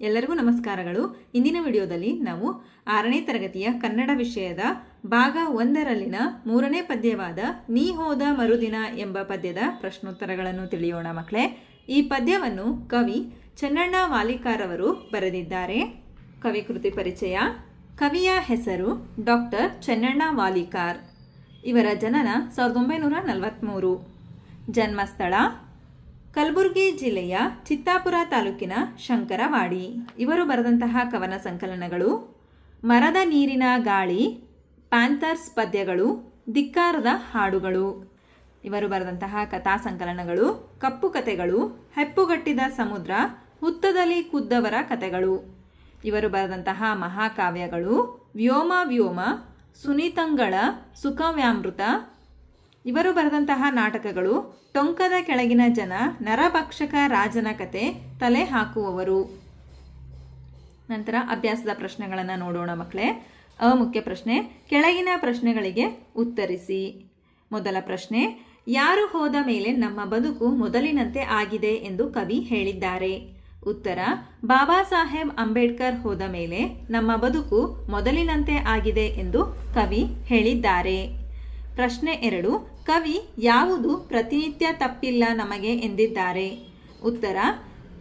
ಎಲ್ಲರಿಗೂ ನಮಸ್ಕಾರಗಳು. ಇಂದಿನ ವಿಡಿಯೋದಲ್ಲಿ ನಾವು ಆರನೇ ತರಗತಿಯ ಕನ್ನಡ ವಿಷಯದ ಭಾಗ ಒಂದರಲ್ಲಿನ ಮೂರನೇ ಪದ್ಯವಾದ ನೀ ಹೋದ ಮರುದಿನ ಎಂಬ ಪದ್ಯದ ಪ್ರಶ್ನೋತ್ತರಗಳನ್ನು ತಿಳಿಯೋಣ ಮಕ್ಕಳೇ. ಈ ಪದ್ಯವನ್ನು ಕವಿ ಚನ್ನಣ್ಣ ವಾಲಿಕಾರವರು ಬರೆದಿದ್ದಾರೆ. ಕವಿ ಕೃತಿ ಪರಿಚಯ, ಕವಿಯ ಹೆಸರು ಡಾಕ್ಟರ್ ಚನ್ನಣ್ಣ ವಾಲಿಕಾರ್. ಇವರ ಜನನ ಸಾವಿರದ ಒಂಬೈನೂರ ನಲವತ್ತ್ಮೂರು ಜನ್ಮಸ್ಥಳ ಕಲಬುರಗಿ ಜಿಲ್ಲೆಯ ಚಿತ್ತಾಪುರ ತಾಲೂಕಿನ ಶಂಕರವಾಡಿ. ಇವರು ಬರೆದಂತಹ ಕವನ ಸಂಕಲನಗಳು, ಮರದ ನೀರಿನ ಗಾಳಿ ಪ್ಯಾಂಥರ್ಸ್ ಪದ್ಯಗಳು ಧಿಕ್ಕಾರದ ಹಾಡುಗಳು. ಇವರು ಬರೆದಂತಹ ಕಥಾ ಸಂಕಲನಗಳು, ಕಪ್ಪು ಕಥೆಗಳು, ಹೆಪ್ಪುಗಟ್ಟಿದ ಸಮುದ್ರ, ಹುತ್ತದಲ್ಲಿ ಕುದ್ದವರ ಕಥೆಗಳು. ಇವರು ಬರೆದಂತಹ ಮಹಾಕಾವ್ಯಗಳು, ವ್ಯೋಮ ವ್ಯೋಮ, ಸುನೀತಂಗಳ ಸುಖವ್ಯಾಮೃತ ಇವರು ಬರೆದಂತಹ ನಾಟಕಗಳು ಟೊಂಕದ ಕೆಳಗಿನ ಜನ ನರಭಕ್ಷಕ ರಾಜನ ಕತೆ ತಲೆ ಹಾಕುವವರು. ನಂತರ ಅಭ್ಯಾಸದ ಪ್ರಶ್ನೆಗಳನ್ನು ನೋಡೋಣ ಮಕ್ಕಳೇ ಅಮುಖ್ಯ ಪ್ರಶ್ನೆ, ಕೆಳಗಿನ ಪ್ರಶ್ನೆಗಳಿಗೆ ಉತ್ತರಿಸಿ. ಮೊದಲ ಪ್ರಶ್ನೆ, ಯಾರು ಹೋದ ಮೇಲೆ ನಮ್ಮ ಬದುಕು ಮೊದಲಿನಂತೆ ಆಗಿದೆ ಎಂದು ಕವಿ ಹೇಳಿದ್ದಾರೆ. ಉತ್ತರ, ಬಾಬಾ ಸಾಹೇಬ್ ಅಂಬೇಡ್ಕರ್ ಹೋದ ಮೇಲೆ ನಮ್ಮ ಬದುಕು ಮೊದಲಿನಂತೆ ಆಗಿದೆ ಎಂದು ಕವಿ ಹೇಳಿದ್ದಾರೆ. ಪ್ರಶ್ನೆ ಎರಡು, ಕವಿ ಯಾವುದು ಪ್ರತಿನಿತ್ಯ ತಪ್ಪಿಲ್ಲ ನಮಗೆ ಎಂದಿದ್ದಾರೆ? ಉತ್ತರ,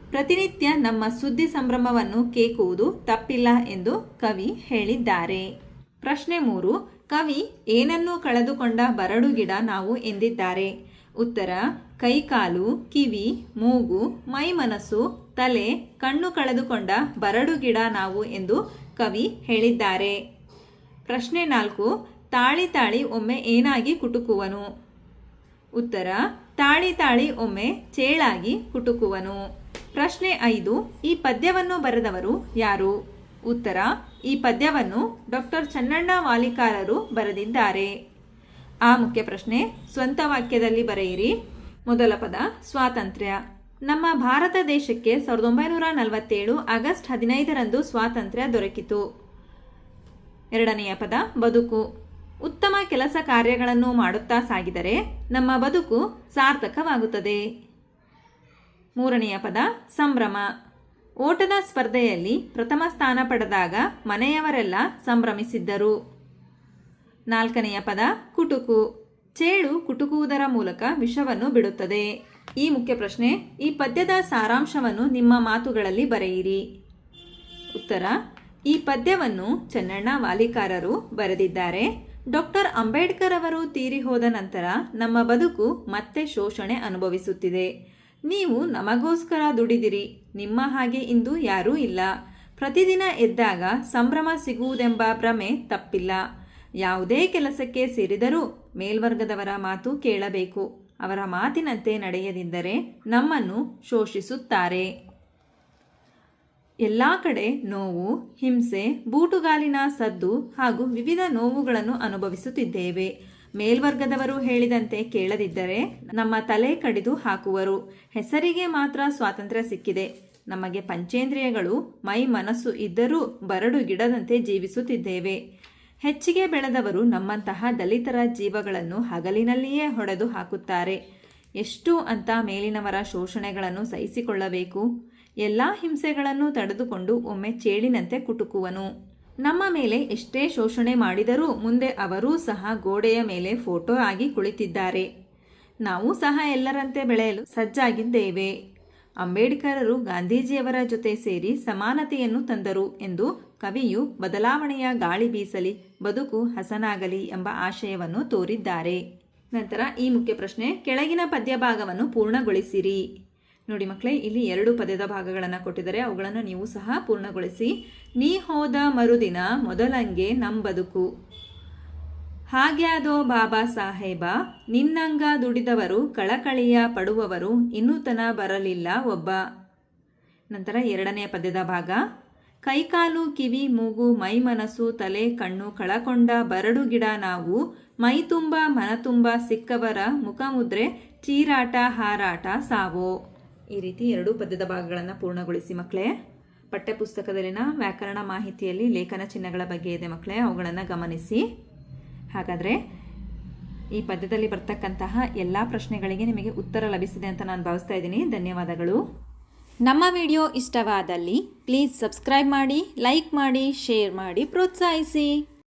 ಪ್ರತಿನಿತ್ಯ ನಮ್ಮ ಸುದ್ದಿ ಸಂಭ್ರಮವನ್ನು ಕೇಕುವುದು ತಪ್ಪಿಲ್ಲ ಎಂದು ಕವಿ ಹೇಳಿದ್ದಾರೆ. ಪ್ರಶ್ನೆ ಮೂರು, ಕವಿ ಏನನ್ನು ಕಳೆದುಕೊಂಡ ಬರಡು ಗಿಡ ನಾವು ಎಂದಿದ್ದಾರೆ? ಉತ್ತರ, ಕೈಕಾಲು, ಕಿವಿ, ಮೂಗು, ಮೈ ಮನಸ್ಸು, ತಲೆ, ಕಣ್ಣು ಕಳೆದುಕೊಂಡ ಬರಡು ಗಿಡ ನಾವು ಎಂದು ಕವಿ ಹೇಳಿದ್ದಾರೆ. ಪ್ರಶ್ನೆ ನಾಲ್ಕು ತಾಳಿ ತಾಳಿ ಒಮ್ಮೆ ಏನಾಗಿ ಕುಟುಕುವನು? ಉತ್ತರ, ತಾಳಿ ತಾಳಿ ಒಮ್ಮೆ ಚೇಳಾಗಿ ಕುಟುಕುವನು. ಪ್ರಶ್ನೆ ಐದು, ಈ ಪದ್ಯವನ್ನು ಬರೆದವರು ಯಾರು? ಉತ್ತರ, ಈ ಪದ್ಯವನ್ನು ಡಾಕ್ಟರ್ ಚನ್ನಣ್ಣ ವಾಲಿಕಾರರು ಬರೆದಿದ್ದಾರೆ. ಆ ಮುಖ್ಯ ಪ್ರಶ್ನೆ, ಸ್ವಂತ ವಾಕ್ಯದಲ್ಲಿ ಬರೆಯಿರಿ. ಮೊದಲ ಪದ, ಸ್ವಾತಂತ್ರ್ಯ. ನಮ್ಮ ಭಾರತ ದೇಶಕ್ಕೆ ಸಾವಿರದ ಒಂಬೈನೂರ ನಲವತ್ತೇಳು ಆಗಸ್ಟ್ ಹದಿನೈದರಂದು ಸ್ವಾತಂತ್ರ್ಯ ದೊರಕಿತು. ಎರಡನೆಯ ಪದ, ಬದುಕು. ಉತ್ತಮ ಕೆಲಸ ಕಾರ್ಯಗಳನ್ನು ಮಾಡುತ್ತಾ ಸಾಗಿದರೆ ನಮ್ಮ ಬದುಕು ಸಾರ್ಥಕವಾಗುತ್ತದೆ. ಮೂರನೆಯ ಪದ, ಸಂಭ್ರಮ. ಓಟದ ಸ್ಪರ್ಧೆಯಲ್ಲಿ ಪ್ರಥಮ ಸ್ಥಾನ ಪಡೆದಾಗ ಮನೆಯವರೆಲ್ಲ ಸಂಭ್ರಮಿಸಿದ್ದರು. ನಾಲ್ಕನೆಯ ಪದ, ಕುಟುಕು. ಚೇಳು ಕುಟುಕುವುದರ ಮೂಲಕ ವಿಷವನ್ನು ಬಿಡುತ್ತದೆ. ಈ ಮುಖ್ಯ ಪ್ರಶ್ನೆ, ಈ ಪದ್ಯದ ಸಾರಾಂಶವನ್ನು ನಿಮ್ಮ ಮಾತುಗಳಲ್ಲಿ ಬರೆಯಿರಿ. ಉತ್ತರ, ಈ ಪದ್ಯವನ್ನು ಚೆನ್ನಣ್ಣ ವಾಲಿಕಾರರು ಬರೆದಿದ್ದಾರೆ. ಡಾಕ್ಟರ್ ಅಂಬೇಡ್ಕರ್ ಅವರು ತೀರಿ ಹೋದ ನಂತರ ನಮ್ಮ ಬದುಕು ಮತ್ತೆ ಶೋಷಣೆ ಅನುಭವಿಸುತ್ತಿದೆ. ನೀವು ನಮಗೋಸ್ಕರ ದುಡಿದಿರಿ, ನಿಮ್ಮ ಹಾಗೆ ಇಂದು ಯಾರೂ ಇಲ್ಲ. ಪ್ರತಿದಿನ ಎದ್ದಾಗ ಸಂಭ್ರಮ ಸಿಗುವುದೆಂಬ ಭ್ರಮೆ ತಪ್ಪಿಲ್ಲ. ಯಾವುದೇ ಕೆಲಸಕ್ಕೆ ಸೇರಿದರೂ ಮೇಲ್ವರ್ಗದವರ ಮಾತು ಕೇಳಬೇಕು. ಅವರ ಮಾತಿನಂತೆ ನಡೆಯದಿದ್ದರೆ ನಮ್ಮನ್ನು ಶೋಷಿಸುತ್ತಾರೆ. ಎಲ್ಲ ಕಡೆ ನೋವು, ಹಿಂಸೆ, ಬೂಟುಗಾಲಿನ ಸದ್ದು ಹಾಗೂ ವಿವಿಧ ನೋವುಗಳನ್ನು ಅನುಭವಿಸುತ್ತಿದ್ದೇವೆ. ಮೇಲ್ವರ್ಗದವರು ಹೇಳಿದಂತೆ ಕೇಳದಿದ್ದರೆ ನಮ್ಮ ತಲೆ ಕಡಿದು ಹಾಕುವರು. ಹೆಸರಿಗೆ ಮಾತ್ರ ಸ್ವಾತಂತ್ರ್ಯ ಸಿಕ್ಕಿದೆ. ನಮಗೆ ಪಂಚೇಂದ್ರಿಯಗಳು, ಮೈ ಮನಸ್ಸು ಇದ್ದರೂ ಬರಡು ಗಿಡದಂತೆ ಜೀವಿಸುತ್ತಿದ್ದೇವೆ. ಹೆಚ್ಚಿಗೆ ಬೆಳೆದವರು ನಮ್ಮಂತಹ ದಲಿತರ ಜೀವಗಳನ್ನು ಹಗಲಿನಲ್ಲಿಯೇ ಹೊಡೆದು ಹಾಕುತ್ತಾರೆ. ಎಷ್ಟು ಅಂತ ಮೇಲಿನವರ ಶೋಷಣೆಗಳನ್ನು ಸಹಿಸಿಕೊಳ್ಳಬೇಕು. ಎಲ್ಲ ಹಿಂಸೆಗಳನ್ನು ತಡೆದುಕೊಂಡು ಒಮ್ಮೆ ಚೇಳಿನಂತೆ ಕುಟುಕುವನು. ನಮ್ಮ ಮೇಲೆ ಎಷ್ಟೇ ಶೋಷಣೆ ಮಾಡಿದರೂ ಮುಂದೆ ಅವರೂ ಸಹ ಗೋಡೆಯ ಮೇಲೆ ಫೋಟೋ ಆಗಿ ಕುಳಿತಿದ್ದಾರೆ. ನಾವು ಸಹ ಎಲ್ಲರಂತೆ ಬೆಳೆಯಲು ಸಜ್ಜಾಗಿದ್ದೇವೆ. ಅಂಬೇಡ್ಕರರು ಗಾಂಧೀಜಿಯವರ ಜೊತೆ ಸೇರಿ ಸಮಾನತೆಯನ್ನು ತಂದರು ಎಂದು ಕವಿಯು ಬದಲಾವಣೆಯ ಗಾಳಿ ಬೀಸಲಿ, ಬದುಕು ಹಸನಾಗಲಿ ಎಂಬ ಆಶಯವನ್ನು ತೋರಿದ್ದಾರೆ. ನಂತರ ಈ ಮುಖ್ಯ ಪ್ರಶ್ನೆ, ಕೆಳಗಿನ ಪದ್ಯಭಾಗವನ್ನು ಪೂರ್ಣಗೊಳಿಸಿರಿ. ನೋಡಿ ಮಕ್ಕಳೇ, ಇಲ್ಲಿ ಎರಡು ಪದ್ಯದ ಭಾಗಗಳನ್ನು ಕೊಟ್ಟಿದ್ದಾರೆ. ಅವುಗಳನ್ನು ನೀವು ಸಹ ಪೂರ್ಣಗೊಳಿಸಿ. ನೀ ಹೋದ ಮರುದಿನ ಮೊದಲಂಗೆ ನಮ್ಮ ಬದುಕು. ಹಾಗ್ಯಾದೋ ಬಾಬಾ ಸಾಹೇಬ, ನಿನ್ನಂಗ ದುಡಿದವರು, ಕಳಕಳಿಯ ಪಡುವವರು, ಇನ್ನೂತನ ಬರಲಿಲ್ಲ ಒಬ್ಬ. ನಂತರ ಎರಡನೇ ಪದ್ಯದ ಭಾಗ. ಕೈಕಾಲು, ಕಿವಿ, ಮೂಗು, ಮೈ ಮನಸ್ಸು, ತಲೆ, ಕಣ್ಣು, ಕಳಕೊಂಡ ಬರಡು ಗಿಡ ನಾವು, ಮೈ ತುಂಬ, ಮನ ತುಂಬ ಸಿಕ್ಕವರ ಮುಖಮುದ್ರೆ ಚೀರಾಟ, ಹಾರಾಟ ಸಾವೋ. ಈ ರೀತಿ ಎರಡೂ ಪದ್ಯದ ಭಾಗಗಳನ್ನು ಪೂರ್ಣಗೊಳಿಸಿ ಮಕ್ಕಳೇ ಪಠ್ಯಪುಸ್ತಕದಲ್ಲಿನ ವ್ಯಾಕರಣ ಮಾಹಿತಿಯಲ್ಲಿ ಲೇಖನ ಚಿಹ್ನೆಗಳ ಬಗ್ಗೆ ಇದೆ ಮಕ್ಕಳೇ ಅವುಗಳನ್ನು ಗಮನಿಸಿ. ಹಾಗಾದರೆ ಈ ಪದ್ಯದಲ್ಲಿ ಬರ್ತಕ್ಕಂತಹ ಎಲ್ಲ ಪ್ರಶ್ನೆಗಳಿಗೆ ನಿಮಗೆ ಉತ್ತರ ಲಭಿಸಿದೆ ಅಂತ ನಾನು ಭಾವಿಸ್ತಾ ಇದ್ದೀನಿ. ಧನ್ಯವಾದಗಳು. ನಮ್ಮ ವಿಡಿಯೋ ಇಷ್ಟವಾದಲ್ಲಿ ಪ್ಲೀಸ್ ಸಬ್ಸ್ಕ್ರೈಬ್ ಮಾಡಿ, ಲೈಕ್ ಮಾಡಿ, ಶೇರ್ ಮಾಡಿ, ಪ್ರೋತ್ಸಾಹಿಸಿ.